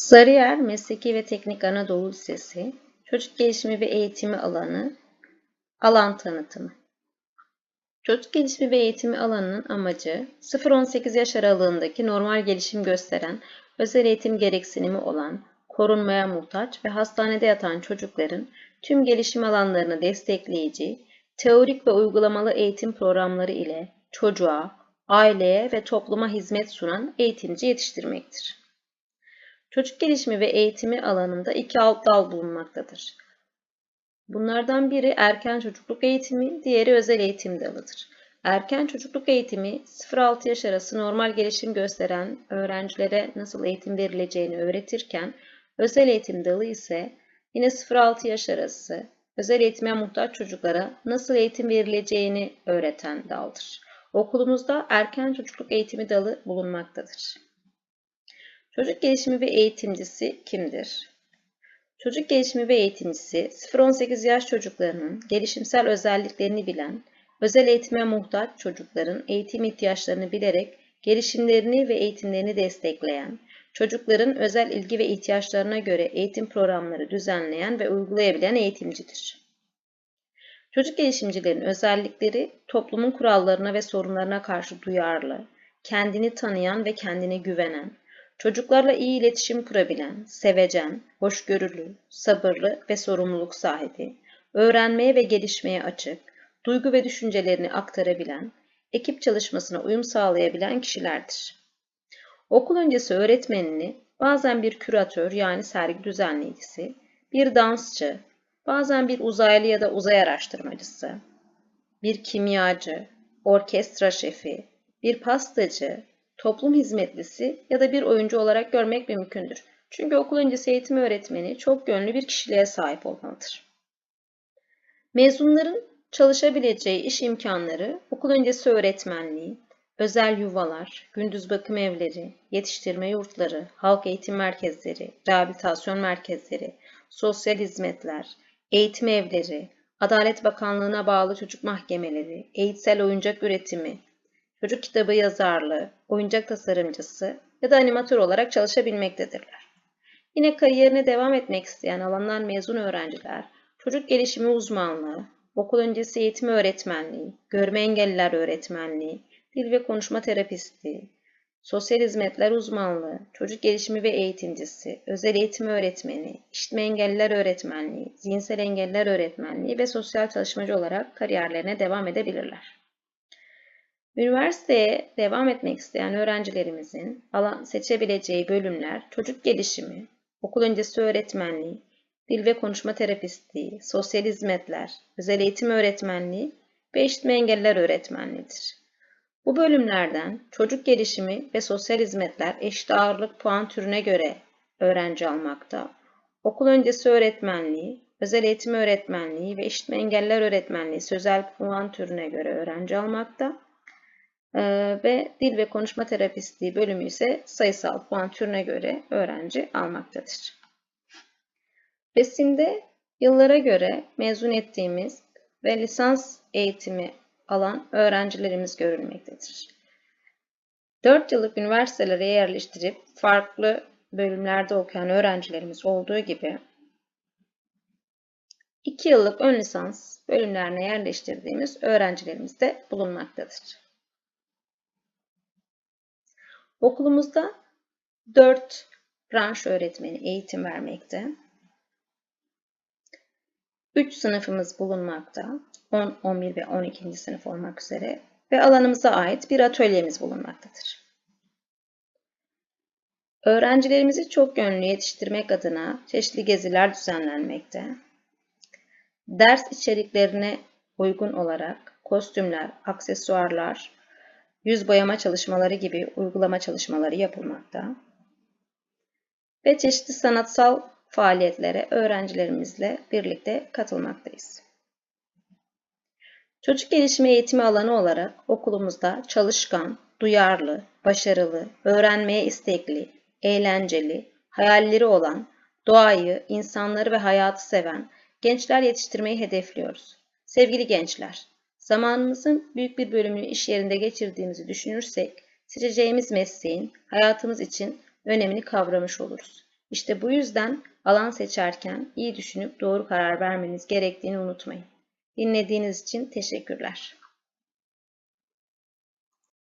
Sarıyer Mesleki ve Teknik Anadolu Lisesi Çocuk Gelişimi ve Eğitimi Alanı Alan Tanıtımı Çocuk gelişimi ve eğitimi alanının amacı 0-18 yaş aralığındaki normal gelişim gösteren, özel eğitim gereksinimi olan, korunmaya muhtaç ve hastanede yatan çocukların tüm gelişim alanlarını destekleyici, teorik ve uygulamalı eğitim programları ile çocuğa, aileye ve topluma hizmet sunan eğitimci yetiştirmektir. Çocuk gelişimi ve eğitimi alanında iki alt dal bulunmaktadır. Bunlardan biri erken çocukluk eğitimi, diğeri özel eğitim dalıdır. Erken çocukluk eğitimi 0-6 yaş arası normal gelişim gösteren öğrencilere nasıl eğitim verileceğini öğretirken, özel eğitim dalı ise yine 0-6 yaş arası özel eğitime muhtaç çocuklara nasıl eğitim verileceğini öğreten daldır. Okulumuzda erken çocukluk eğitimi dalı bulunmaktadır. Çocuk gelişimi ve eğitimcisi kimdir? Çocuk gelişimi ve eğitimcisi 0-18 yaş çocuklarının gelişimsel özelliklerini bilen, özel eğitime muhtaç çocukların eğitim ihtiyaçlarını bilerek gelişimlerini ve eğitimlerini destekleyen, çocukların özel ilgi ve ihtiyaçlarına göre eğitim programları düzenleyen ve uygulayabilen eğitimcidir. Çocuk gelişimcilerin özellikleri toplumun kurallarına ve sorunlarına karşı duyarlı, kendini tanıyan ve kendine güvenen, Çocuklarla iyi iletişim kurabilen, sevecen, hoşgörülü, sabırlı ve sorumluluk sahibi, öğrenmeye ve gelişmeye açık, duygu ve düşüncelerini aktarabilen, ekip çalışmasına uyum sağlayabilen kişilerdir. Okul öncesi öğretmenini bazen bir küratör yani sergi düzenleyicisi, bir dansçı, bazen bir uzaylı ya da uzay araştırmacısı, bir kimyacı, orkestra şefi, bir pastacı, toplum hizmetlisi ya da bir oyuncu olarak görmek mümkündür. Çünkü okul öncesi eğitim öğretmeni çok yönlü bir kişiliğe sahip olmalıdır. Mezunların çalışabileceği iş imkanları okul öncesi öğretmenliği, özel yuvalar, gündüz bakım evleri, yetiştirme yurtları, halk eğitim merkezleri, rehabilitasyon merkezleri, sosyal hizmetler, eğitim evleri, Adalet Bakanlığı'na bağlı çocuk mahkemeleri, eğitsel oyuncak üretimi, çocuk kitabı yazarlığı, oyuncak tasarımcısı ya da animatör olarak çalışabilmektedirler. Yine kariyerine devam etmek isteyen alanlar mezun öğrenciler, çocuk gelişimi uzmanlığı, okul öncesi eğitim öğretmenliği, görme engelliler öğretmenliği, dil ve konuşma terapistliği, sosyal hizmetler uzmanlığı, çocuk gelişimi ve eğitimcisi, özel eğitim öğretmeni, işitme engelliler öğretmenliği, zihinsel engelliler öğretmenliği ve sosyal çalışmacı olarak kariyerlerine devam edebilirler. Üniversiteye devam etmek isteyen öğrencilerimizin alan seçebileceği bölümler çocuk gelişimi, okul öncesi öğretmenliği, dil ve konuşma terapistliği, sosyal hizmetler, özel eğitim öğretmenliği ve işitme engelliler öğretmenliğidir. Bu bölümlerden çocuk gelişimi ve sosyal hizmetler eşit ağırlık puan türüne göre öğrenci almakta. Okul öncesi öğretmenliği, özel eğitim öğretmenliği ve işitme engelliler öğretmenliği sözel puan türüne göre öğrenci almakta. Ee, ve dil ve konuşma terapistliği bölümü ise sayısal puan türüne göre öğrenci almaktadır. Resimde yıllara göre mezun ettiğimiz ve lisans eğitimi alan öğrencilerimiz görülmektedir. 4 yıllık üniversitelere yerleştirip farklı bölümlerde okuyan öğrencilerimiz olduğu gibi 2 yıllık ön lisans bölümlerine yerleştirdiğimiz öğrencilerimiz de bulunmaktadır. Okulumuzda 4 branş öğretmeni eğitim vermekte. 3 sınıfımız bulunmakta. 10, 11 ve 12. sınıf olmak üzere ve alanımıza ait bir atölyemiz bulunmaktadır. Öğrencilerimizi çok yönlü yetiştirmek adına çeşitli geziler düzenlenmekte. Ders içeriklerine uygun olarak kostümler, aksesuarlar, yüz boyama çalışmaları gibi uygulama çalışmaları yapılmakta. Ve çeşitli sanatsal faaliyetlere öğrencilerimizle birlikte katılmaktayız. Çocuk gelişimi eğitimi alanı olarak okulumuzda çalışkan, duyarlı, başarılı, öğrenmeye istekli, eğlenceli, hayalleri olan, doğayı, insanları ve hayatı seven gençler yetiştirmeyi hedefliyoruz. Sevgili gençler, Zamanımızın büyük bir bölümünü iş yerinde geçirdiğimizi düşünürsek, seçeceğimiz mesleğin hayatımız için önemini kavramış oluruz. İşte bu yüzden alan seçerken iyi düşünüp doğru karar vermeniz gerektiğini unutmayın. Dinlediğiniz için teşekkürler.